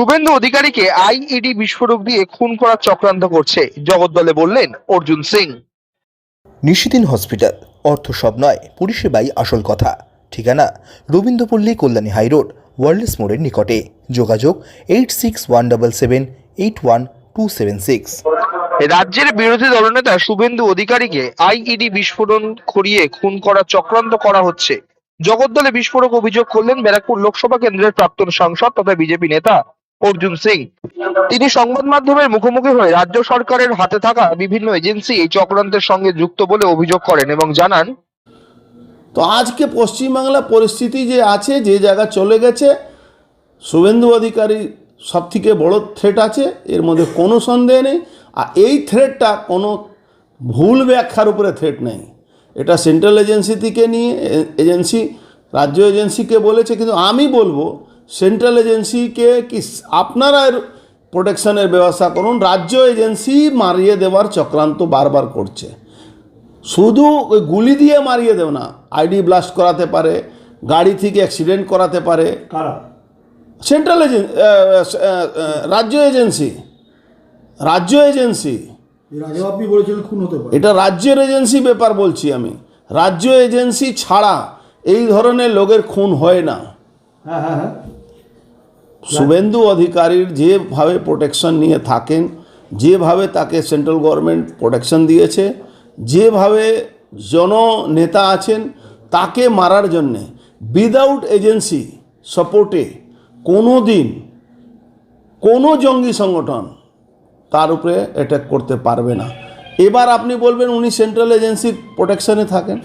শুভেন্দু অধিকারীকে আইইডি বিস্ফোরক দিয়ে খুন করার চক্রান্ত করছে। জগদ্দলে বললেন অর্জুন সিং। নিশিদিন হসপিটাল। অর্থ সব নয় পরিষেবাই আসল কথা। ঠিকানা রবীন্দ্রপল্লী কল্যাণী হাইরোড ওয়ার্ল্ডস মোড়ের নিকটে। যোগাযোগ eight six one double seven eight one two seven six. রাজ্যের বিরোধী দলনেতা শুভেন্দু অধিকারীকে আইইডি বিস্ফোরণ করিয়ে খুন করার চক্রান্ত করা হচ্ছে। জগদ্দলে বিস্ফোরক অভিযোগ করলেন ব্যারাকপুর লোকসভা কেন্দ্রের প্রাক্তন সাংসদ তথা বিজেপি নেতা অর্জুন সিং। তিনি সংবাদ মাধ্যমের মুখোমুখি হয়ে রাজ্য সরকারের হাতে থাকা বিভিন্ন এজেন্সি এই চক্রান্তের সঙ্গে যুক্ত বলে অভিযোগ করেন এবং জানান, তো আজকে পশ্চিমবাংলা পরিস্থিতি যে আছে, যে জায়গা চলে গেছে, শুভেন্দু অধিকারী সব থেকে বড় থ্রেট আছে, এর মধ্যে কোনো সন্দেহ নেই, আর এই থ্রেটটা কোনো ভুল ব্যাখ্যার উপরে থ্রেট নেই। এটা সেন্ট্রাল এজেন্সি থেকে নিয়ে এজেন্সি রাজ্য এজেন্সিকে বলেছে, কিন্তু আমি বলব সেন্ট্রাল এজেন্সিকে কি আপনারা এর প্রোটেকশনের ব্যবস্থা করুন রাজ্য এজেন্সি মারিয়ে দেওয়ার চক্রান্ত বারবার করছে। শুধু ওই গুলি দিয়ে মারিয়ে দেও না আইডি ব্লাস্ট করাতে পারে গাড়ি থেকে অ্যাক্সিডেন্ট করাতে পারে। সেন্ট্রাল এজেন্সি রাজ্য এজেন্সি রাজ্য এজেন্সি। এর আপনি বলেছিলেন খুন হতে পারে। এটা রাজ্যের এজেন্সি ব্যাপার বলছি আমি। রাজ্য এজেন্সি ছাড়া এই ধরনের লোকের খুন হয় না। হ্যাঁ হ্যাঁ হ্যাঁ। শুভেন্দু অধিকারীর যেভাবে প্রোটেকশন নিয়ে থাকেন, যেভাবে তাকে সেন্ট্রাল গভর্নমেন্ট প্রোটেকশন দিয়েছে, যেভাবে জননেতা আছেন, তাকে মারার জন্যে উইদাউট এজেন্সি সাপোর্টে কোনো দিন কোনো জঙ্গি সংগঠন তার উপরে অ্যাটাক করতে পারবে না। এবার আপনি বলবেন উনি সেন্ট্রাল এজেন্সির প্রোটেকশনে থাকেন।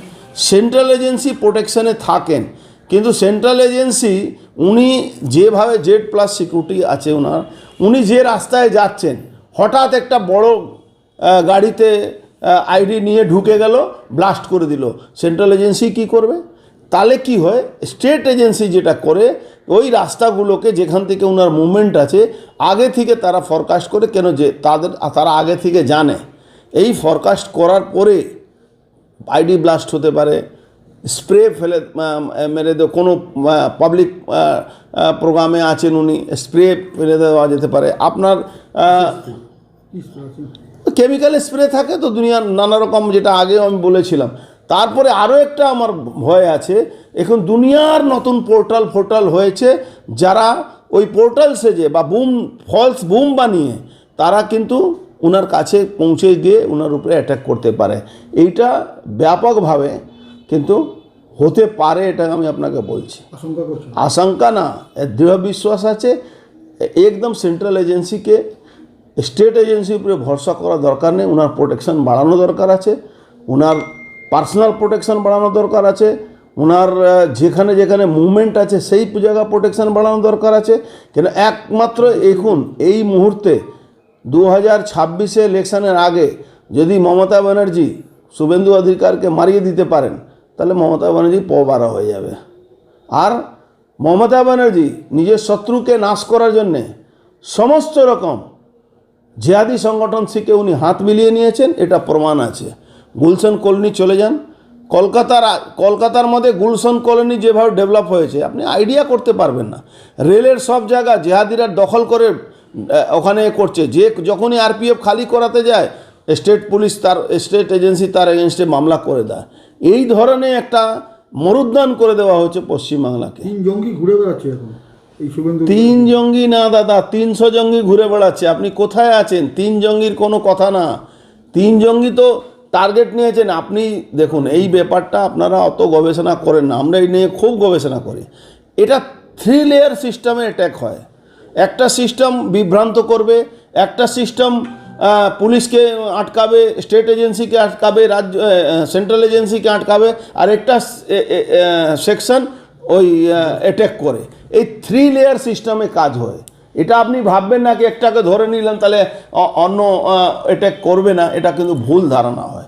সেন্ট্রাল এজেন্সি প্রোটেকশনে থাকেন, কিন্তু সেন্ট্রাল এজেন্সি উনি যেভাবে জেড প্লাস সিকিউরিটি আছে ওনার উনি যে রাস্তায় যাচ্ছেন, হঠাৎ একটা বড় গাড়িতে আইডি নিয়ে ঢুকে গেল, ব্লাস্ট করে দিল। সেন্ট্রাল এজেন্সি কি করবে? তাহলে কি হয়? স্টেট এজেন্সি যেটা করে, ওই রাস্তাগুলোকে যেখান থেকে ওনার মুভমেন্ট আছে, আগে থেকে তারা ফরকাস্ট করে কেন যে তাদের, তারা আগে থেকে জানে। এই ফরকাস্ট করার পরে আইডি ব্লাস্ট হতে পারে স্প্রে ফেলে মেরে দেওয়া, কোনো পাবলিক প্রোগ্রামে আছেন উনি, স্প্রে ফেলে দেওয়া যেতে পারে। আপনার কেমিক্যাল স্প্রে থাকে তো দুনিয়ার নানা রকম, যেটা আগেও আমি বলেছিলাম। তারপরে আরও একটা আমার ভয় আছে, এখন দুনিয়ার নতুন পোর্টাল ফোর্টাল হয়েছে, যারা ওই পোর্টাল সেজে বা বুম ফলস বুম বানিয়ে, তারা কিন্তু ওনার কাছে পৌঁছে গিয়ে ওনার উপরে অ্যাটাক করতে পারে। এইটা ব্যাপকভাবে কিন্তু হতে পারে এটা আমি আপনাকে বলছি। আশঙ্কা না দৃঢ় বিশ্বাস আছে একদম সেন্ট্রাল এজেন্সিকে স্টেট এজেন্সির উপরে ভরসা করা দরকার নেই ওনার প্রোটেকশন বাড়ানো দরকার আছে ওনার পার্সোনাল প্রোটেকশন বাড়ানো দরকার আছে ওনার যেখানে যেখানে মুভমেন্ট আছে সেই জায়গা প্রোটেকশন বাড়ানো দরকার আছে কেন একমাত্র এখন এই মুহূর্তে দু হাজার ছাব্বিশে ইলেকশনের আগে যদি মমতা ব্যানার্জি শুভেন্দু অধিকারকে মারিয়ে দিতে পারেন তাহলে মমতা ব্যানার্জি পবারা হয়ে যাবে। আর মমতা ব্যানার্জি নিজের শত্রুকে নাশ করার জন্যে সমস্ত রকম জেহাদি সংগঠন থেকে উনি হাত মিলিয়ে নিয়েছেন, এটা প্রমাণ আছে। গুলশন কলোনি চলে যান। কলকাতার কলকাতার মধ্যে গুলশন কলোনি যেভাবে ডেভেলপ হয়েছে, আপনি আইডিয়া করতে পারবেন না। রেলের সব জায়গা জেহাদিরা দখল করে ওখানে করছে। যে যখনই আরপিএফ খালি করাতে যায় স্টেট পুলিশ তার স্টেট এজেন্সি তার এগেনস্টে মামলা করে দেয়। এই ধরনের একটা মরুদ্যান করে দেওয়া হচ্ছে পশ্চিমবাংলাকে। তিন জঙ্গি ঘুরে বেড়াচ্ছে এখন তিন জঙ্গি না দাদা তিনশো জঙ্গি ঘুরে বেড়াচ্ছে। আপনি কোথায় আছেন? তিন জঙ্গির কোনো কথা না। তিন জঙ্গি তো টার্গেট নিয়েছেন। আপনি দেখুন এই ব্যাপারটা আপনারা অত গবেষণা করেন না। আমরা এই নিয়ে খুব গবেষণা করি। এটা থ্রি লেয়ার সিস্টেমে অ্যাট্যাক হয়। একটা সিস্টেম বিভ্রান্ত করবে একটা সিস্টেম পুলিশকে আটকাবে স্টেট এজেন্সিকে আটকাবে, রাজ্য সেন্ট্রাল এজেন্সিকে আটকাবে, আর একটা সেকশন ওই অ্যাট্যাক করে। এই থ্রি লেয়ার সিস্টেমে কাজ হয়। এটা আপনি ভাববেন না কি একটাকে ধরে নিলেন, তাহলে অন্য অ্যাট্যাক করবে না, এটা কিন্তু ভুল ধারণা হয়।